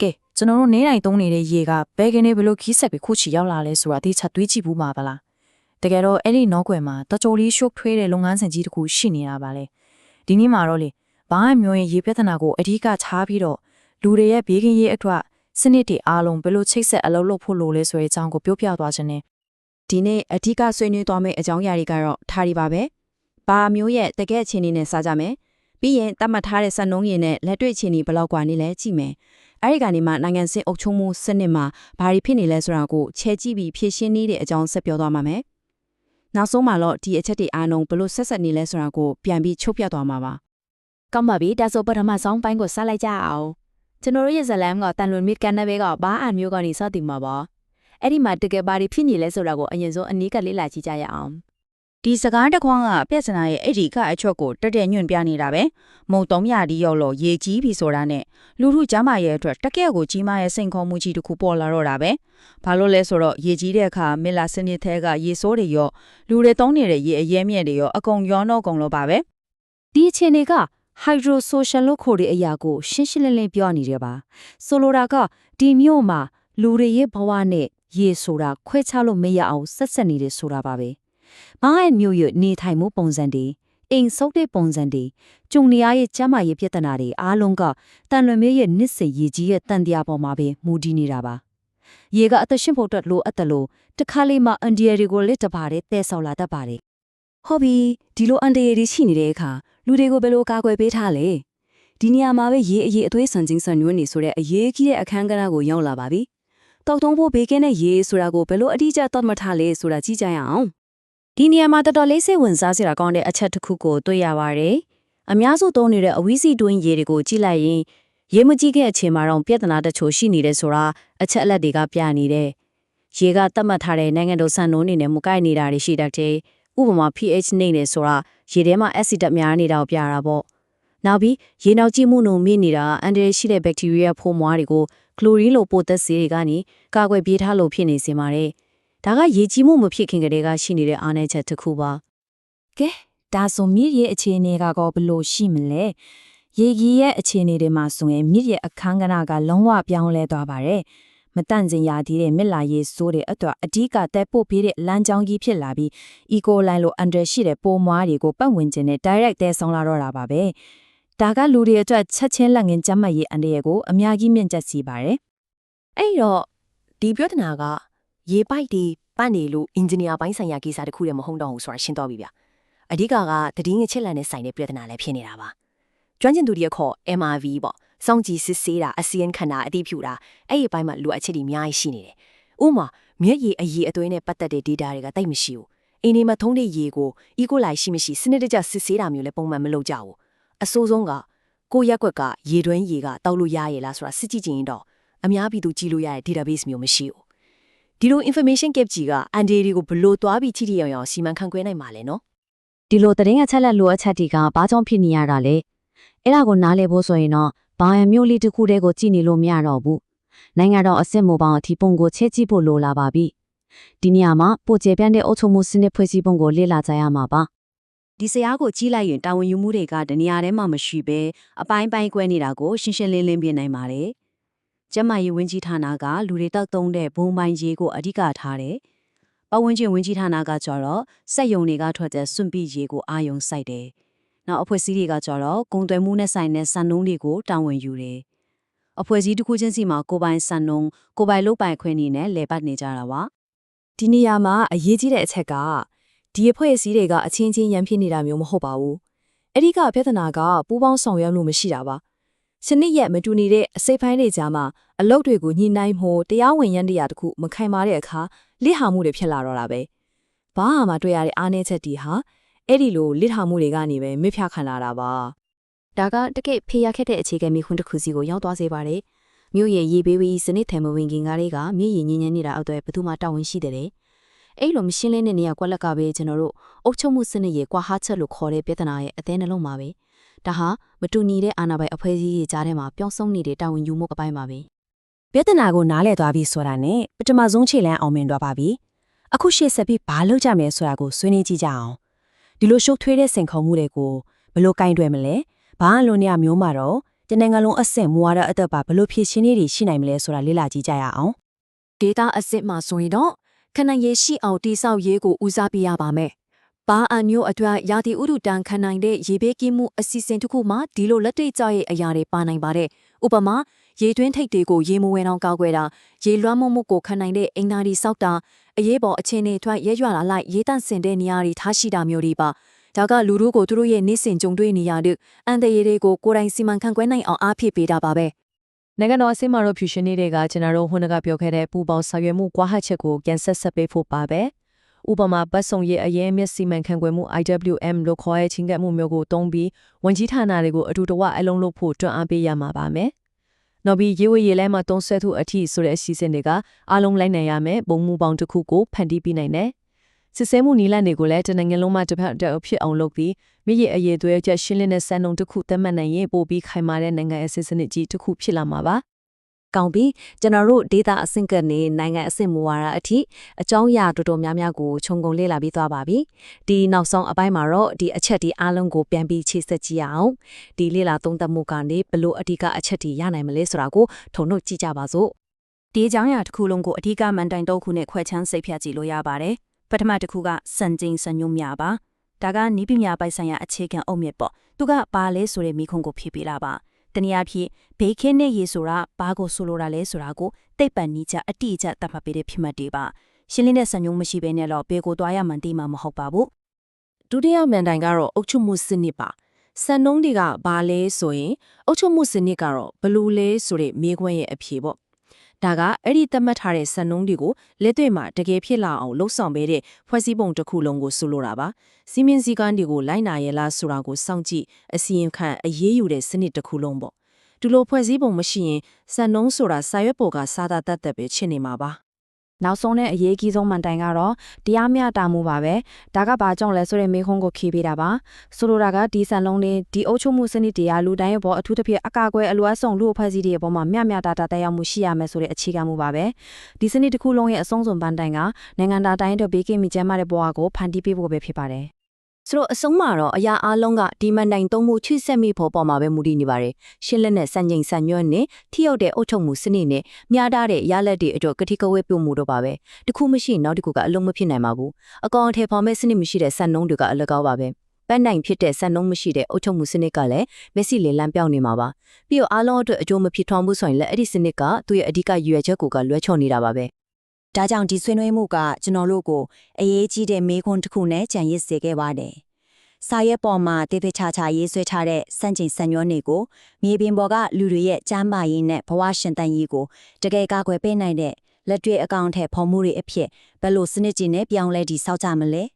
ကဲကျွန်တော်တို့နေတိုင်းသုံးနေတဲ့ရေကဘယ်ကနေဘလို့ခီးဆက်ပြီးခုချီရောက်လာလဲဆိုတာအသေးချာတွေးကြည့်ဘူးမှာပါလားတကယ်တော့အဲ့ဒီနောက်ွယ်မှာတကြိုလေးရှုပ်ထွေးတဲ့လုပ်ငန်းစဉ်ကြီးတစ်ခုရှိနေတာပါလေဒီနေ့မှာတော့လေဘာမှမျိုးရင်ရေပြဿနာကိုအဓိကထားပြီးတော့လူတွေရဲ့ဘေးကင်းရေးအတွက်စနစ်တွေအားလုံးဘယ်လိုချိတ်ဆက်အလုပ်လုပ်ဖို့လိုလဲဆိုတဲ့အကြောင်းကိုပြောပြသွားခြင်းနဲ့ ဒီနေ့အဓိကဆွေးနွေးသွားမယ့်အကြောင်းအရာတွေကတော့ထားရီပါပဲ။ဘာမျိုးရဲ့တကယ်အခြေအနေနဲ့စားကြမယ်။ပြီးရင်တတ်မှတ်ထားတဲ့စံနှုန်းရည်နဲ့လက်တွေ့အခြေအနေဘယ်လောက်กว่าနေလဲကြည့်မယ်။ အဲဒီကနေမှနိုင်ငံစင်အုပ်ချုပ်မှုစနစ်မှာဘာတွေဖြစ်နေလဲဆိုတာကိုချဲကြည့်ပြီးဖြည့်ရှင်းနေတဲ့အကြောင်းဆက်ပြောသွားမှာမယ်။နောက်ဆုံးမှာတော့ဒီအချက်တွေအားလုံးဘယ်လိုဆက်ဆက်နေလဲဆိုတာကိုပြန်ပြီးချုပ်ပြသွားမှာပါကောင်းပါပြီဒါဆိုပထမဆုံးပိုင်းကိုစလိုက်ကြအောင်ကျွန်တော်တို့ရဲ့ဇလန်ကတန်လွန်မစ်ကန်နဘဲကဘာအန်မျိုးကနေစတင်မှာပါအဲ့ဒီမှာတကယ်ဘာတွေဖြစ်နေလဲဆိုတာကိုအရင်ဆုံးအနည်းကလေ့လာကြည့်ကြရအောင် ဒီစကားတစ်ခွန်းကပြဿနာရဲ့အဲ့ဒီကအချွတ်ကိုတက်တက်ညွန့်ပြနေတာပဲမုံ300ဒီရောက်လို့ရေကြီးပြီဆိုတာနဲ့လူထုကျမ်းမာရဲ့အတွက်တကယ့်ကိုကြီးမားရဲ့စိန်ခေါ်မှုကြီးတစ်ခုပေါ်လာတော့တာပဲဘာလို့လဲဆိုတော့ရေကြီးတဲ့အခါမီလာစနစ်သေးကရေစိုးတွေရောလူတွေတုံးနေတဲ့ရေအရဲမြက်တွေရောအကုန်ရောတော့ကုန်လို့ပါပဲဒီအခြေအနေက hydrosocial လို့ခေါ်တဲ့အရာကိုရှင်းရှင်းလင်းလင်းပြောနေတယ်ပါဆိုလိုတာကဒီမျိုးမှာလူတွေရဲ့ဘဝနဲ့ရေဆိုတာခွဲခြားလို့မရအောင်ဆက်ဆက်နေတယ်ဆိုတာပါပဲ ဘာရဲ့မျိုးရနေထိုင်မှုပုံစံတွေအိမ်ဆုပ်တဲ့ပုံစံတွေကျုံနေရရဲ့ကျမ်းမာရေးပြဿနာတွေအားလုံးကတန်လွင်မေးရဲ့နစ်စရေကြီးရဲ့တန်တရားပေါ်မှာပဲမူတည်နေတာပါရေကအသက်ရှင်ဖို့အတွက်လိုအပ်တယ်လို့တခါလေးမှအန်ဒီယာတွေကိုလက်တပါတယ်တဲဆောက်လာတတ်ပါတယ်ဟုတ်ပြီဒီလိုအန်တရည်ရှိနေတဲ့အခါလူတွေကိုဘယ်လိုကာကွယ်ပေးထားလဲဒီနေရာမှာပဲရေအရေးအသွေးဆန်ချင်းဆန်နွမ်းနေဆိုတဲ့အေးကြီးတဲ့အခန်းကဏ္ဍကိုရောက်လာပါပြီတောက်တုံးဖို့ဘေးကင်းတဲ့ရေဆိုတာကိုဘယ်လိုအတိအကျသတ်မှတ်ထားလဲဆိုတာကြည့်ကြရအောင် ဒီနေရာမှာတော်တော်လေးစိတ်ဝင်စားစရာကောင်းတဲ့အချက်တစ်ခုကိုတွေ့ရပါတယ်။အများစုသုံးနေတဲ့အဝီစီတွင်းရေတွေကိုကြည့်လိုက်ရင်ရေမကြီးခဲ့အချိန်မှာတော့ပြဿနာတချို့ရှိနေတယ်ဆိုတာအချက်အလက်တွေကပြနေတယ်။ရေကသတ်မှတ်ထားတဲ့နိုင်ငံတော်စံနှုန်းတွေနဲ့မကိုက်နေတာတွေရှိတတ်တယ်။ဥပမာ pH နှိမ့်နေဆိုတာရေထဲမှာ acid ဓာတ်များနေတာကိုပြတာပေါ့။နောက်ပြီးရေနောက်ကျမှုနှုံမြင့်နေတာအန်ဒရရှိတဲ့ bacteria ဖိုးမွားတွေကို chlorine လို့ပိုသက်စေတွေကနေကာကွယ်ပြေးထားလို့ဖြစ်နေစေပါတယ်။ ဒါကရေကြီးမှုမဖြစ်ခင်ကတည်းကရှိနေတဲ့အားနည်းချက်တစ်ခုပါ။ကဲဒါဆိုမြစ်ရဲ့အခြေအနေကတော့ဘယ်လိုရှိမလဲရေကြီးရဲ့အခြေအနေတွေမှာဆိုရင်မြစ်ရဲ့အခန်းကဏ္ဍကလုံးဝပြောင်းလဲသွားပါတယ်မတန့်စင်ရသေးတဲ့မြစ်လာရေးဆိုးတဲ့အတွက်အဓိကတက်ပို့ပေးတဲ့လမ်းကြောင်းကြီးဖြစ်လာပြီး eco line လိုအန်ဒရရှိတဲ့ပိုးမွားတွေကိုပတ်ဝန်းကျင်နဲ့ direct တဲဆောင်လာတော့တာပါပဲဒါကလူတွေအတွက်ချက်ချင်းလက်ငင်းကျမ်းမာရေးအန္တရာယ်ကိုအများကြီးမြင့်တက်စေပါတယ်အဲ့တော့ဒီပြဿနာက ရေပိုက်တွေပတ်နေလို့အင်ဂျင်နီယာပိုင်းဆိုင်ရာကိစ္စတစ်ခုတည်းမဟုတ်တော့ဘူးဆိုတာရှင်းတော့ပြီဗျအဓိကကတည်င်းငချစ်လန်နဲ့ဆိုင်တဲ့ပြဿနာလည်းဖြစ်နေတာပါကျွမ်းကျင်သူတွေခေါ် MRV ပေါ့စောင့်ကြည့်စစ်ဆေးတာအစီရင်ခံတာအတိဖြူတာအဲ့ဒီဘိုင်းမှာလိုအပ်ချက်တွေအများကြီးရှိနေတယ်ဥပမာမျက်ရည်အရည်အသွေးနဲ့ပတ်သက်တဲ့ data တွေကတိတ်မရှိဘူးအင်းဒီမှာထုံးတဲ့ရေကို eco လိုက်ရှိမရှိစနစ်တကျစစ်ဆေးတာမျိုးလည်းပုံမှန်မလုပ်ကြဘူးအဆိုးဆုံးကကိုယ့်ရက်ကွက်ကရေတွင်းရေကတောက်လို့ရရလားဆိုတာစစ်ကြည့်ကြည့်ရင်တော့အများပြည်သူကြည့်လို့ရတဲ့ database မျိုးမရှိဘူး ဒီလို information gap ကြီးကအန်ဒီတွေကိုဘလို့သွားပြီးထိထိရောက်ရောက်စီမံခန့်ခွဲနိုင်မှာလဲနော်ဒီလိုသတင်းအချက်လက်လိုအပ်ချက်တွေကဘာကြောင့်ဖြစ်နေရတာလဲအဲ့ဒါကိုနားလည်ဖို့ဆိုရင်တော့ဘာယံမျိုးလေးတစ်ခုတည်းကိုကြည့်နေလို့မရတော့ဘူးနိုင်ငံတော်အစစ်မိုပေါင်းအထီးပုံကိုချက်ကြည့်ဖို့လိုလာပါပြီဒီနေရာမှာပိုကျပြန့်တဲ့အုပ်ချုပ်မှုစနစ်ဖွဲ့စည်းပုံကိုလေ့လာကြရမှာပါဒီစရာကိုကြီးလိုက်ရင်တာဝန်ယူမှုတွေကတနေရာထဲမှာမရှိဘဲအပိုင်းပိုင်းကွဲနေတာကိုရှင်းရှင်းလင်းလင်းပြနိုင်ပါတယ် ကျမရေးဝင်းကြီးဌာနကလူတွေတောက်သုံးတဲ့ဘုံပိုင်းရေးကိုအဓိကထားတယ်ပတ်ဝန်းကျင်ဝင်းကြီးဌာနကကြတော့စက်ယုံတွေကထွက်တဲ့စွန့်ပစ်ရေးကိုအာယုံစိုက်တယ်နောက်အဖွဲ့အစည်းတွေကကြတော့ဂုံသွဲမှုနဲ့ဆိုင်တဲ့စံနှုန်းတွေကိုတာဝန်ယူတယ်။အဖွဲ့အစည်းတစ်ခုချင်းစီမှာကိုယ်ပိုင်စံနှုန်းကိုယ်ပိုင်လုပ်ပိုင်ခွင့်နေနဲ့လဲပတ်နေကြတာပါဒီနေရာမှာအရေးကြီးတဲ့အချက်ကဒီအဖွဲ့အစည်းတွေကအချင်းချင်းရန်ဖြစ်နေတာမျိုးမဟုတ်ပါဘူးအဲ့ဒီကပြဿနာကပူးပေါင်းဆောင်ရွက်မှုမရှိတာပါ စနစ်ရဲ့မတူနေတဲ့အစိပ်ပိုင်းတွေကြားမှာအလုပ်တွေကိုညှိနှိုင်းမှုတရားဝင်ရန်တရားတစ်ခုမခိုင်မာတဲ့အခါလစ်ဟာမှုတွေဖြစ်လာတော့တာပဲဘာမှမတွေ့ရတဲ့အားနည်းချက်တွေဟာအဲ့ဒီလိုလစ်ဟာမှုတွေကနေပဲမြစ်ဖြတ်ခံလာတာပါဒါကတကယ့်ဖေးရခက်တဲ့အခြေခံမိခွန်းတစ်ခုစီကိုရောက်သွားစေပါတယ်မြို့ရဲ့ရေဘေးဝီစနစ်ထဲမဝင်ခင်ကားလေးကမြို့ရည်ညဉ့်ညဉ့်နေတာအောက်တော့ဘယ်သူမှတာဝန်ရှိတယ်လေအဲ့လိုမရှင်းလင်းတဲ့နေရာကွက်လက်ကပဲကျွန်တော်တို့အုပ်ချုပ်မှုစနစ်ရဲ့ကွာဟာချက်လို့ခေါ်တဲ့ပြဿနာရဲ့အသေးနှလုံးပါပဲ ဒါဟာမတူညီတဲ့အာဏာပိုင်အဖွဲ့အစည်းရဲ့ကြားထဲမှာပျောက်ဆုံးနေတဲ့တာဝန်ယူမှုအပိုင်းပါပဲပြဿနာကိုနားလည်သွားပြီဆိုတာနဲ့ပထမဆုံးခြေလှမ်းအောင်မြင်သွားပါပြီအခုရှေ့ဆက်ပြီးဘာလုပ်ကြမလဲဆိုတာကိုဆွေးနွေးကြည့်ကြအောင်ဒီလိုရှုပ်ထွေးတဲ့စိန်ခေါ်မှုတွေကိုဘယ်လိုကင်တွယ်မလဲဘာအလိုနေရာမျိုးမှာတော့တနင်္ဂနွေလုံးအဆင့်မူဝါဒအသက်ပါဘလို့ဖြည့်ရှင်းနေတွေရှိနိုင်မလဲဆိုတာလေ့လာကြည့်ကြရအောင်ဒေတာအစစ်မှာဆိုရင်တော့ခဏရေးရှိအောင်တိဆောက်ရေးကိုဦးစားပေးရပါမယ်။ ဘာအန်မျိုးအတွက်ရာသီဥတုတန်ခံနိုင်တဲ့ရေဘေးကင်းမှုအစီအစဉ်တစ်ခုမှဒီလိုလက်တွေ့ကျရဲ့အရာတွေပါနိုင်ပါတယ်။ဥပမာရေတွင်းထိပ်တွေကိုရေမဝင်အောင်ကောက်ွယ်တာရေလွှမ်းမိုးမှုကိုခံနိုင်တဲ့အင်္ဂါဒီစောက်တာအရေးပေါ်အခြေအနေအတွက်ရဲရွာလာလိုက်ရေတန့်စင်တဲ့နေရာတွေထားရှိတာမျိုးတွေပါ။ဒါကလူတို့ကိုသူတို့ရဲ့နေ့စဉ်ကြုံတွေ့နေရတဲ့အန်တရေတွေကိုကိုယ်တိုင်စီမံခန့်ခွဲနိုင်အောင်အားဖြည့်ပေးတာပါပဲ။နိုင်ငံတော်အစည်းအမတော်ဖြူရှင်နေတဲ့ကကျွန်တော်တို့ဟိုနကပြောခဲ့တဲ့ပူပေါင်းဆောင်ရွက်မှုကွာဟချက်ကိုပြန်ဆက်ဆက်ပေးဖို့ပါပဲ ဥပမာပတ်စုံရဲ့အရေးမျက်စိမှန်ခံွယ်မှု IWM လို့ခေါ်တဲ့ချင်းကပ်မှုမျိုးကိုတုံးပြီးဝန်ကြီးဌာနတွေကိုအတူတဝအလုံးလို့ဖို့တွန်းအားပေးရမှာပါမယ်နောက်ပြီးရေဝေရေလဲမှာတုံးဆွဲသူအထီဆိုတဲ့အစီအစဉ်တွေကအားလုံးလိုက်နိုင်ရမယ်ပုံမှုပေါင်းတစ်ခုကိုဖန်တီးပေးနိုင်တယ်စစ်စဲမှုနီလန်တွေကိုလည်းတနင်္ဂနွေလုံးမှာတစ်ဖက်တစ်အဖြစ်အောင်လုပ်ပြီးမြည့်ရအရေးသွဲချက်ရှင်းလင်းတဲ့စံနှုန်းတစ်ခုသတ်မှတ်နိုင်ရင်ပို့ပြီးခိုင်မာတဲ့နိုင်ငံအစစ်စနစ်ကြီးတစ်ခုဖြစ်လာမှာပါ ကောင်းပြီကျွန်တော်တို့ဒေတာအဆင့်ကနေနိုင်ငံအဆင့်မူဝါဒအထိအကြောင်းအရာတော်တော်များများကိုခြုံငုံလေ့လာပြီးသွားပါပြီဒီနောက်ဆုံးအပိုင်းမှာတော့ဒီအချက်ဒီအားလုံးကိုပြန်ပြီးချိတ်ဆက်ကြည့်ရအောင်ဒီလေ့လာသုံးသပ်မှုကနေဘလို့အဓိကအချက်ဒီရနိုင်မလဲဆိုတာကိုထုံနှုတ်ကြည့်ကြပါစို့ဒီအကြောင်းအရာတစ်ခုလုံးကိုအဓိကမန်တိုင်တော့ခုနဲ့ခွဲချမ်းစိတ်ဖြတ်ကြည့်လို့ရပါတယ်ပထမတစ်ခုကစံကျင်စံညွှန်းများပါဒါကနီးပညာပိုင်ဆိုင်ရာအခြေခံအုတ်မြစ်ပေါ့သူကဘာလဲဆိုတဲ့မိခွန်းကိုဖြည့်ပေးလာပါ တနည်းအားဖြင့်ဘေးခင်းတဲ့ရေဆိုတာဘာကိုဆိုလိုတာလဲဆိုတာကိုသိပ္ပံနည်းကျအတိအကျသတ်မှတ်ပေးတဲ့ဖြစ်မှတ်တွေပါရှင်းလင်းတဲ့စံညွှန်းမရှိဘဲနဲ့တော့ဘေကိုသွားရမှန်သိမှာမဟုတ်ပါဘူးဒုတိယမန်တိုင်ကတော့အုတ်ချုပ်မှုစနစ်ပါစံနှုန်းတွေကဘာလဲဆိုရင်အုတ်ချုပ်မှုစနစ်ကတော့ဘယ်လို့လဲဆိုတဲ့မေးခွန်းရဲ့အဖြေပေါ့ ဒါကအဲ့ဒီသတ်မှတ်ထားတဲ့စံနှုန်းတွေကိုလက်တွေ့မှာတကယ်ဖြစ်လာအောင်လှုပ်ဆောင်ပေးတဲ့ဖွဲ့စည်းပုံတစ်ခုလုံးကိုဆိုလိုတာပါစီမင်းစည်းကမ်းတွေကိုလိုက်နာရလားဆိုတာကိုစောင့်ကြည့်အစီရင်ခံအရေးယူတဲ့စနစ်တစ်ခုလုံးပေါ့ဒီလိုဖွဲ့စည်းပုံမရှိရင်စံနှုန်းဆိုတာစာရွက်ပေါ်ကစာသားတတ်တတ်ပဲဖြစ်နေမှာပါ နောက်ဆုံးနဲ့အရေးကြီးဆုံးမှန်တိုင်ကတော့တရားမျှတမှုပါပဲဒါကဘာကြောင့်လဲဆိုတဲ့မေးခွန်းကိုဖြေပေးတာပါဆိုလိုတာကဒီစံလုံးတွေဒီအုပ်ချုပ်မှုစနစ်တရားလူတိုင်းရဲ့ဘောအထူးသဖြင့်အကာအကွယ်အလွတ်ဆုံးလူအဖွဲ့အစည်းတွေရဲ့ဘောမှာမျှမျှတတတက်ရောက်မှုရှိရမယ်ဆိုတဲ့အခြေခံမှုပါပဲဒီစနစ်တစ်ခုလုံးရဲ့အဆုံးစွန်ပန်တိုင်ကနိုင်ငံသားတိုင်းအတွက်ဘေးကင်းမိကျန်းမာတဲ့ဘဝကိုဖန်တီးပေးဖို့ပဲဖြစ်ပါတယ် ဆိုတော့အဆုံးမှာတော့အရာအလုံးကဒီမန်တိုင်သုံးမှုချိဆက်မိဖို့ပေါ်မှာပဲမူတည်နေပါတယ်ရှင်းလက်နဲ့စံချိန်စံညွှန်းနဲ့ထိရောက်တဲ့အုတ်ထုံမှုစနစ်နဲ့မျှတတဲ့ရလက်တွေအတွက်ကတိကဝဲပြုမှုတော့ပါပဲတခုမရှိရင်နောက်တစ်ခုကအလုံးမဖြစ်နိုင်ပါဘူးအကောင်အထည်ဖော်မဲ့စနစ်မရှိတဲ့စံနှုန်းတွေကအလကားပါပဲပန်းနိုင်ဖြစ်တဲ့စံနှုန်းမရှိတဲ့အုတ်ထုံမှုစနစ်ကလည်းမျက်စိလေလမ်းပြောင်းနေမှာပါပြီးတော့အားလုံးအတွက်အကျိုးမဖြစ်ထွန်းဘူးဆိုရင်လည်းအဲ့ဒီစနစ်ကသူ့ရဲ့အဓိကရွယ်ချက်ကိုကလွဲချော်နေတာပါပဲ ဒါကြောင့်ဒီဆွေးနွေးမှုကကျွန်တော်တို့ကိုအရေးကြီးတဲ့မေးခွန်းတစ်ခုနဲ့ကြံရစ်စေခဲ့ပါတယ်။စာရွက်ပေါ်မှာတေးသေးချာချာရေးဆွဲထားတဲ့စံချိန်စံညွှန်းတွေကိုမြေပြင်ပေါ်ကလူတွေရဲ့ကျမ်းမာရေးနဲ့ဘဝရှင်သန်ရေးကိုတကယ်ကာကွယ်ပေးနိုင်တဲ့လက်တွေ့အကောင့်ထဲပေါ်မှုတွေအဖြစ်ဘယ်လိုစနစ်ကြီးနဲ့ပြောင်းလဲတည်ဆောက်ကြမလဲ။